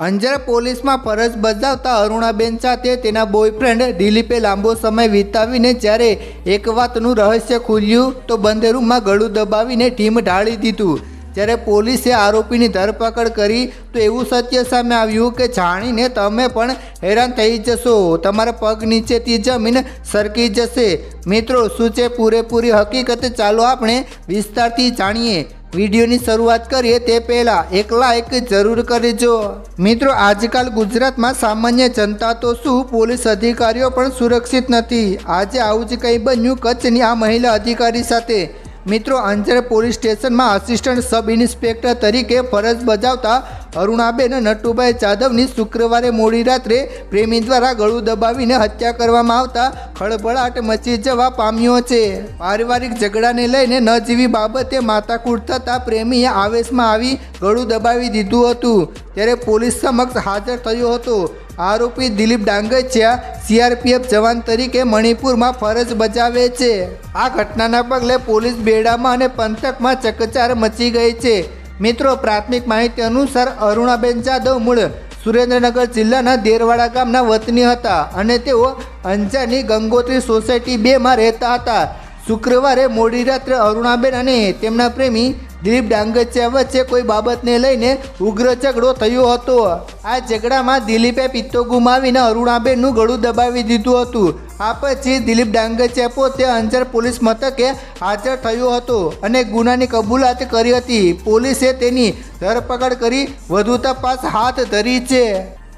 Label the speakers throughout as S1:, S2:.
S1: અંજાર પોલીસમાં ફરજ બજાવતા અરુણાબેન સાથે તેના બોયફ્રેન્ડ દિલીપે લાંબો સમય વિતાવીને જ્યારે એક વાતનું રહસ્ય ખુલ્યું, તો બંધ ગળું દબાવીને ટીમ ઢાળી દીધું. જ્યારે પોલીસે આરોપીની ધરપકડ કરી, તો એવું સત્ય સામે આવ્યું કે જાણીને તમે પણ હેરાન થઈ જશો. તમારા પગ નીચેથી જમીન સરકી જશે. મિત્રો, શું છે પૂરેપૂરી હકીકત? ચાલો આપણે વિસ્તારથી જાણીએ. વિડીયોની શરૂઆત કરીએ તે પહેલાં એક લાઇક જરૂર કરજો. મિત્રો, આજકાલ ગુજરાતમાં સામાન્ય જનતા તો શું? પોલીસ અધિકારીઓ પણ સુરક્ષિત નથી. આજે આવું જ કંઈ બન્યું કચ્છની આ મહિલા અધિકારી સાથે. મિત્રો અંજાર પોલીસ સ્ટેશનમાં આસિસ્ટન્ટ સબ ઇન્સ્પેક્ટર તરીકે ફરજ બજાવતા અરુણાબેન નટુભાઈ જાદવની શુક્રવારે મોડી રાત્રે પ્રેમી દ્વારા ગળું દબાવીને હત્યા કરવામાં આવતા ખળભળાટ મચી જવા પામ્યો છે. પારિવારિક ઝઘડાને લઈને ન જીવી બાબતે માથાકૂટ થતાં પ્રેમીએ આવેશમાં આવી ગળું દબાવી દીધું હતું. ત્યારે પોલીસ સમક્ષ હાજર થયો હતો. આરોપી દિલીપ ડાંગચિયા સીઆરપીએફ જવાન તરીકે મણિપુરમાં ફરજ બજાવે છે. આ ઘટનાના પગલે પોલીસ બેડામાં અને પંથકમાં ચકચાર મચી ગઈ છે. મિત્રો, પ્રાથમિક માહિતી અનુસાર અરુણાબેન જાદવ મૂળ સુરેન્દ્રનગર જિલ્લાના દેરવાડા ગામના વતની હતા અને તેઓ અંજારની ગંગોત્રી સોસાયટી બેમાં રહેતા હતા. શુક્રવારે મોડી રાત્રે અરુણાબેન અને તેમના પ્રેમી દિલીપ ડાંગચિયા વચ્ચે કોઈ બાબતને લઈને ઉગ્ર ઝઘડો થયો હતો. આ ઝઘડામાં દિલીપે પિત્તો ગુમાવીને અરુણાબેનનું ગળું દબાવી દીધું હતું. આ પછી દિલીપ ડાંગચિયા પોતે અંજાર પોલીસ મથકે હાજર થયો હતો અને ગુનાની કબૂલાત કરી હતી. પોલીસે તેની ધરપકડ કરી વધુ તપાસ હાથ ધરી છે.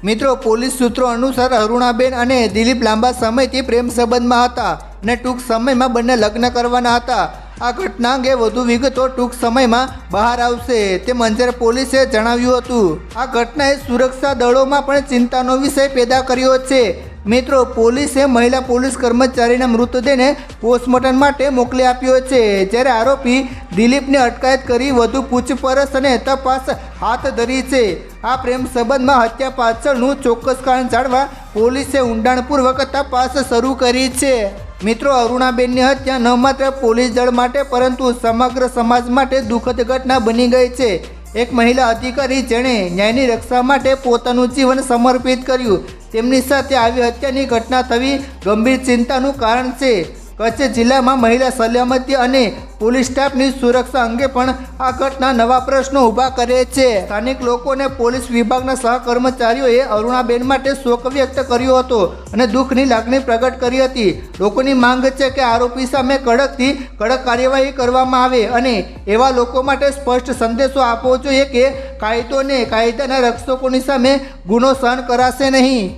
S1: મિત્રો, પોલીસ સૂત્રો અનુસાર અરુણાબેન અને દિલીપ લાંબા સમયથી પ્રેમ સંબંધમાં હતા અને ટૂંક સમયમાં બંને લગ્ન કરવાના હતા. આ ઘટના અંગે વધુ વિગતો ટૂંક સમયમાં બહાર આવશે, તેમ અંજાર પોલીસે જણાવ્યું હતું. આ ઘટનાએ સુરક્ષા દળોમાં પણ ચિંતાનો વિષય પેદા કર્યો છે. મિત્રો, પોલીસે મહિલા પોલીસ કર્મચારીના મૃતદેહને પોસ્ટમોર્ટમ માટે મોકલી આપ્યો છે, જ્યારે આરોપી દિલીપને અટકાયત કરી વધુ પૂછપરછ અને તપાસ હાથ ધરી છે. આ પ્રેમ સંબંધમાં હત્યા પાછળનું ચોક્કસ કારણ જાણવા પોલીસે ઊંડાણપૂર્વક તપાસ શરૂ કરી છે. મિત્રો, અરુણાબેનની હત્યા ન માત્ર પોલીસ દળ માટે, પરંતુ સમગ્ર સમાજ માટે દુઃખદ ઘટના બની ગઈ છે. એક મહિલા અધિકારી જેણે ન્યાયની રક્ષા માટે પોતાનું જીવન સમર્પિત કર્યું. તેમની સાથે આવી હત્યાની ઘટના થવી ગંભીર ચિંતાનું કારણ છે. કચ્છ જિલ્લામાં મહિલા સલામતી અને પોલીસ સ્ટાફની સુરક્ષા અંગે પણ આ ઘટના નવા પ્રશ્નો ઊભા કરે છે. સ્થાનિક લોકોને પોલીસ વિભાગના સહકર્મચારીઓએ અરુણાબેન માટે શોક વ્યક્ત કર્યો હતો અને દુઃખની લાગણી પ્રગટ કરી હતી. લોકોની માંગ છે કે આરોપી સામે કડકથી કડક કાર્યવાહી કરવામાં આવે અને એવા લોકો માટે સ્પષ્ટ સંદેશો આપવો જોઈએ કે કાયદોને કાયદાના રક્ષકોની સામે ગુનો સહન કરાશે નહીં.